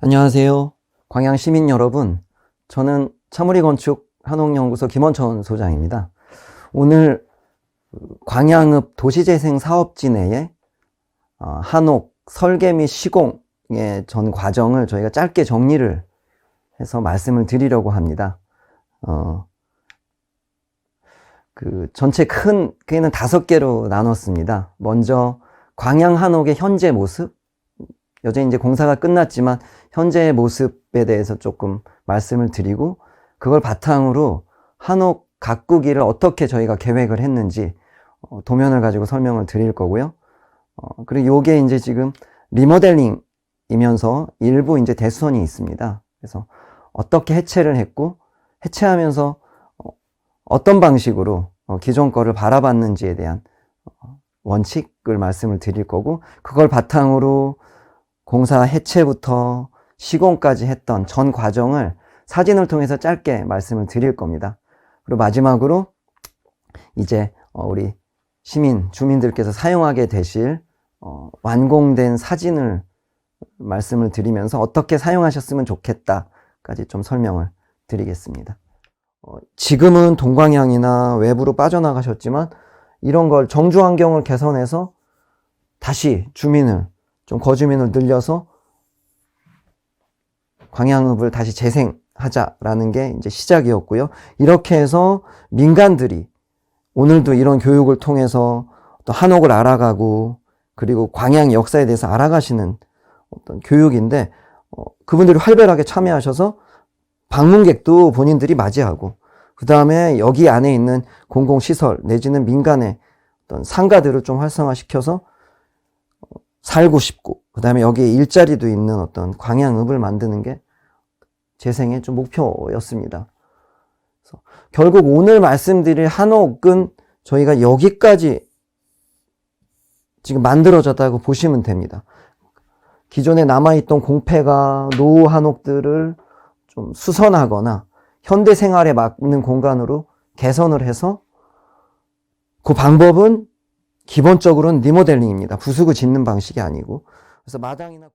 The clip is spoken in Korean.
안녕하세요. 광양 시민 여러분. 저는 차무리 건축 한옥연구소 김원천 소장입니다. 오늘 광양읍 도시재생 사업지 내에 어, 한옥 설계 및 시공의 전 과정을 저희가 짧게 정리를 해서 말씀을 드리려고 합니다. 어, 그 전체 큰 크게는 다섯 개로 나눴습니다. 먼저 광양 한옥의 현재 모습, 여전히 이제 공사가 끝났지만 현재의 모습에 대해서 조금 말씀을 드리고 그걸 바탕으로 한옥 가꾸기를 어떻게 저희가 계획을 했는지 어, 도면을 가지고 설명을 드릴 거고요. 어, 그리고 요게 이제 지금 리모델링이면서 일부 이제 대수선이 있습니다. 그래서 어떻게 해체를 했고 해체하면서 어, 어떤 방식으로 어, 기존 거를 바라봤는지에 대한 어, 원칙을 말씀을 드릴 거고 그걸 바탕으로 공사 해체부터 시공까지 했던 전 과정을 사진을 통해서 짧게 말씀을 드릴 겁니다. 그리고 마지막으로 이제 어, 우리 시민, 주민들께서 사용하게 되실 어, 완공된 사진을 말씀을 드리면서 어떻게 사용하셨으면 좋겠다까지 좀 설명을 드리겠습니다. 어, 지금은 동광양이나 외부로 빠져나가셨지만 이런 걸 정주 환경을 개선해서 다시 주민을 좀 거주민을 늘려서 광양읍을 다시 재생하자라는 게 이제 시작이었고요. 이렇게 해서 민간들이 오늘도 이런 교육을 통해서 또 한옥을 알아가고 그리고 광양 역사에 대해서 알아가시는 어떤 교육인데 어, 그분들이 활발하게 참여하셔서 방문객도 본인들이 맞이하고 그 다음에 여기 안에 있는 공공시설 내지는 민간의 어떤 상가들을 좀 활성화시켜서 살고 싶고 그 다음에 여기에 일자리도 있는 어떤 광양읍을 만드는 게 재생의 좀 목표였습니다. 결국 오늘 말씀드릴 한옥은 저희가 여기까지 지금 만들어졌다고 보시면 됩니다. 기존에 남아있던 공패가 노후 한옥들을 좀 수선하거나 현대 생활에 맞는 공간으로 개선을 해서 그 방법은 기본적으로는 리모델링입니다. 부수고 짓는 방식이 아니고. 그래서 마당이나